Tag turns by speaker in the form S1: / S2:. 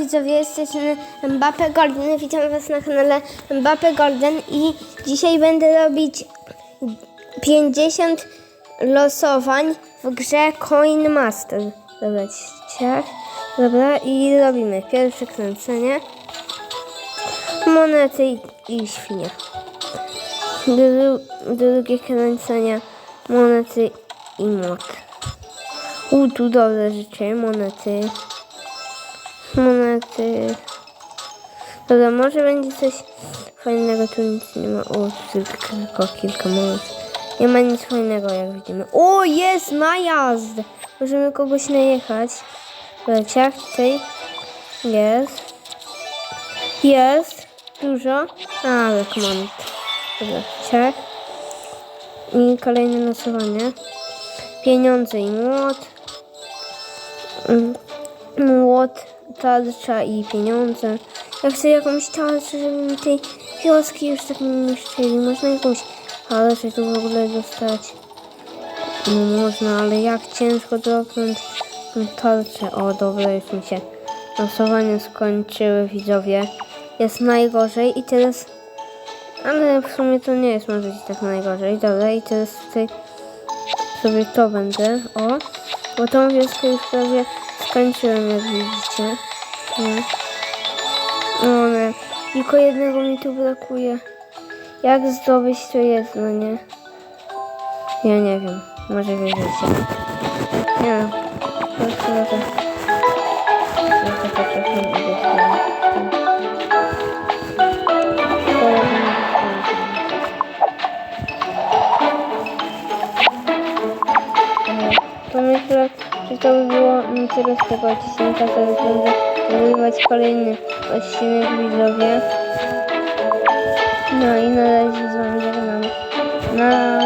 S1: widzowie, jesteśmy Mbappe Golden. Witam Was na kanale Mbappe Golden i dzisiaj będę robić 50 losowań w grze Coin Master. Dobra, ciach. Dobra, i robimy pierwsze kręcenie. Monety i, świnie. Dru, drugie kręcenie. Monety i młot. U, tu dobre rzeczy. Monety. Monety. Dobra, może będzie coś fajnego. Tu nic nie ma. O, tylko kilka monet. Nie ma nic fajnego, jak widzimy. O, jest najazd! Możemy kogoś najechać. Dobra, ciach, tutaj. Jest. Jest. Dużo. A, jak monet. Dobra, ciach. I kolejne losowanie. Pieniądze i młot. Mm, Młot, tarcza i pieniądze. Ja chcę jakąś tarczę, żeby mi tej wioski już tak nie niszczyli. Można jakąś tarczę tu w ogóle dostać. No można, ale jak ciężko dropnąć tą tarczę. O, dobra, już mi się losowanie skończyły, widzowie. Jest najgorzej i teraz... Ale w sumie to nie jest może tak najgorzej. Dobra, i teraz tutaj sobie to będę. O, bo tą wioskę już prawie skończyłem, jak widzicie. Nie. O nie, tylko jednego mi tu brakuje. Jak zdobyć to jedno, nie? Ja nie wiem, może wiedziecie. Nie wiem, po prostu na to... To myślę, że to by było na tyle z tego odcinka. Teraz będę nagrywać kolejny odcinek widzowie. No i na razie z wami żegnam. Na.